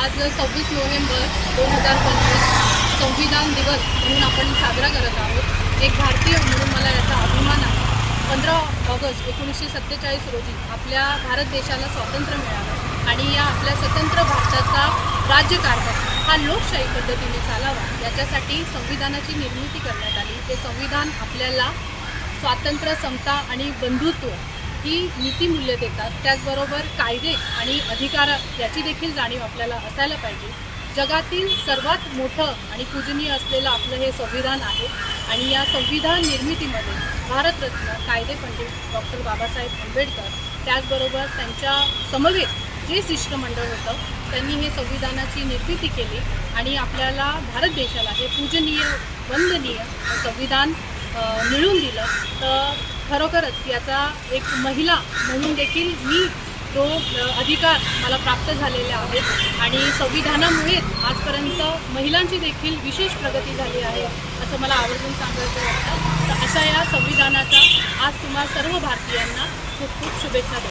आज सव्वीस नोव्हेंबर दोन हजार पंचवीस संविधान दिवस म्हणून आपण साजरा करत आहोत. एक भारतीय म्हणून मला याचा अभिमान आहे. पंधरा ऑगस्ट एकोणीसशे सत्तेचाळीस रोजी आपल्या भारत देशाला स्वातंत्र्य मिळालं आणि या आपल्या स्वतंत्र भारताचा राज्यकारभार हा लोकशाही पद्धतीने चालावा याच्यासाठी संविधानाची निर्मिती करण्यात आली. ते संविधान आपल्याला स्वातंत्र्य समता आणि बंधुत्व ही नीतीमूल्य देतात त्याचबरोबर कायदे आणि अधिकार याची देखील जाणीव आपल्याला असायला पाहिजे. जगातील सर्वात मोठं आणि पूजनीय असलेलं आपलं हे संविधान आहे आणि या संविधान निर्मितीमध्ये भारतरत्न कायदे पंडित डॉक्टर बाबासाहेब आंबेडकर त्याचबरोबर त्यांच्या समवेत जे शिष्टमंडळ होतं त्यांनी हे संविधानाची निर्मिती केली आणि आपल्याला भारत देशाला हे पूजनीय वंदनीय संविधान मिळून मिळवून दिलं. तर खरोखरच याचा एक महिला म्हणून देखील मी तो अधिकार मला प्राप्त झालेले आहेत आणि संविधानामुळेच आजपर्यंत महिलांची देखील विशेष प्रगती झाली आहे असं मला आवर्जून सांगायचं वाटतं. तर अशा या संविधानाचा आज तुम्हा सर्व भारतीयांना खूप खूप शुभेच्छा देतो.